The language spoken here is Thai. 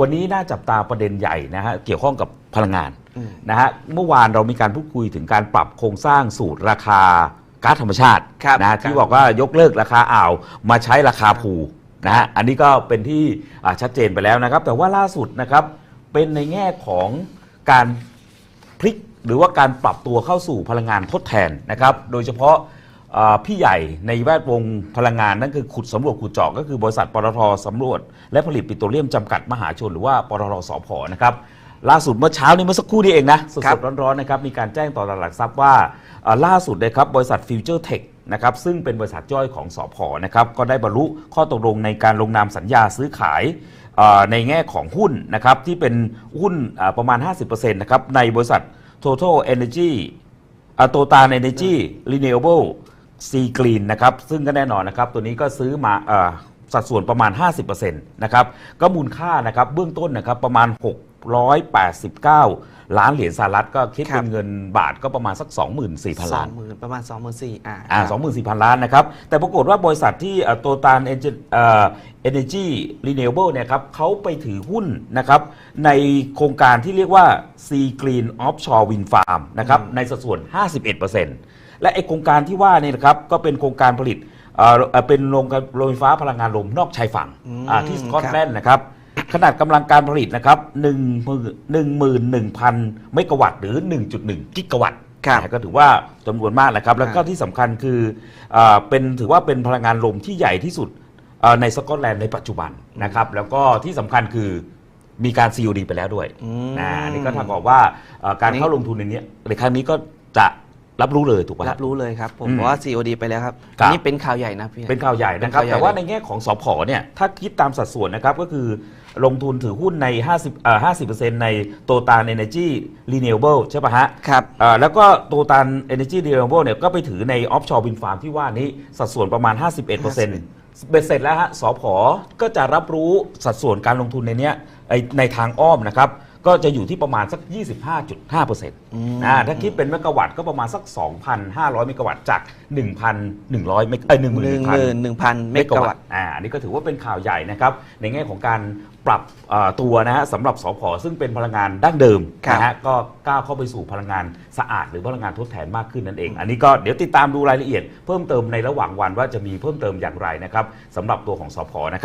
วันนี้น่าจับตาประเด็นใหญ่นะฮะเกี่ยวข้องกับพลังงานอืมนะฮะเมื่อวานเรามีการพูดคุยถึงการปรับโครงสร้างสูตรราคาก๊าซธรรมชาติครับนะฮะที่บอกว่ายกเลิกราคาอ่าวมาใช้ราคาภูนะฮะอันนี้ก็เป็นที่อ่าชัดเจนไปแล้วนะครับ แต่ว่าล่าสุดนะครับเป็นในแง่ของการพลิกหรือว่าการปรับตัวเข้าสู่พลังงานทดแทนนะครับ โดยเฉพาะอ่า พี่ใหญ่ในแวดวงพลังงานนั่นคือขุดสำรวจขุดเจาะก็คือบริษัทปตทสำรวจ และผลิตปิโตรเลียมจำกัดมหาชนหรือว่าปตทสพนะครับล่าสุดเมื่อเช้านี้เมื่อสักครู่นี้เองนะสดๆร้อนๆนะครับมีการแจ้งต่อตลาดหลักทรัพย์ว่าล่าสุดนะครับบริษัทฟิวเจอร์เทคนะครับซึ่งเป็นบริษัทย่อยของสอพอนะครับก็ได้บรรลุข้อตกลงในการลงนามสัญญาซื้อขายในแง่ของหุ้นนะครับที่เป็นหุ้นประมาณ 50%นะครับในบริษัท Total Energy โตตา Energy Renewable Sea Green น ซีกรีนนะครับ ซึ่งก็แน่นอนนะครับ ตัวนี้ก็ซื้อมาสัดส่วนประมาณ 50%นะครับ ก็มูลค่านะครับ เบื้องต้นนะครับประมาณ 689 ล้านเหรียญสหรัฐก็คิดครัเป็บนเงินบาทก็ประมาณสัก 24,000สอล้างนหมื่นประมาณสองหมื่นสี่อ่าอ่า24,000 ล้านนะครับ แต่ปรากฏว่าบริษัทที่โตตานเอเนจีรีเนเบิลเนี่ยครับเขาไปถือหุ้นนะครับในโครงการที่เรียกว่า Sea Green Offshore Wind Farm นะครับในสัดส่วน 51%และไอโครงการที่ว่าเนี่ยนะครับก็เป็นโครงการผลิตเอ่อเอ่อเป็นโรงโรงไฟฟ้าพลังงานลมนอกชายฝั่งอืมอ่าที่สกอตครับแลนด์นะครับ ขนาดกำลังการผลิตนะครับ11,000เมกะวัตต์หรือ 1.1 กิกะวัตต์ครับนะก็ถือว่าจำนวนมากนะครับ แล้วก็อ่าที่สำคัญคืออาเป็นถือว่าเป็นพลังงานลมที่ใหญ่ที่สุดอ่าในสกอตแลนด์ในปัจจุบันนะครับแล้วก็ที่สำคัญคือมีการ COD ไปแล้วด้วยอืม นะอันนี่ก็เท่ากับว่าอ่าการอันนี้เข้าลงทุนในนี้ในครั้งนี้ก็จะรับรู้เลยถูกไหมรับรู้เลยครับ ผมอืมบอกว่า COD ไปแล้วครับครับ อันนี่เป็นข่าวใหญ่นะพี่ เป็นข่าวใหญ่นะครับ เป็นข่าวใหญ่แต่ว่าในแง่ของสพเนี่ยถ้าคิดตามสัดส่วนนะครับก็คือ ลงทุนถือหุ้นใน 50เอ่อ50%ในโตตานเอเนจีรีเนเบิลใช่ปะฮะครับอ่าแล้วก็โตตัน Energy Renewable เนี่ยก็ไปถือใน Offshore Wind Farm ที่ว่านี้สัดส่วนประมาณ 51%เบ็ดเสร็จแล้วฮะสพก็จะรับรู้สัดส่วนการลงทุนในเนี้ยไอ้ในทางอ้อมนะครับ ก็จะอยู่ที่ประมาณสัก 25.5%อ่าถ้าคิดเป็นเมกะวัตต์ก็ประมาณสัก 2,500 เมกะวัตต์จาก 1,100 เมกะเอ้ยหนึ่งหมื่น11,000หนึ่งพันเมกะวัตต์อ่าอันนี้ก็ถือว่าเป็นข่าวใหญ่นะครับ ในแง่ของการปรับเอ่อตัวนะฮะสำหรับสพซึ่งเป็นพลังงานดั้งเดิมครับนะฮะก็ก้าวเข้าไปสู่พลังงานสะอาดหรือพลังงานทดแทนมากขึ้นนั่นเอง อันนี้ก็เดี๋ยวติดตามดูรายละเอียด เพิ่มเติมในระหว่างวันว่าจะมีเพิ่มเติมอย่างไรนะครับสำหรับตัวของสพนะครับ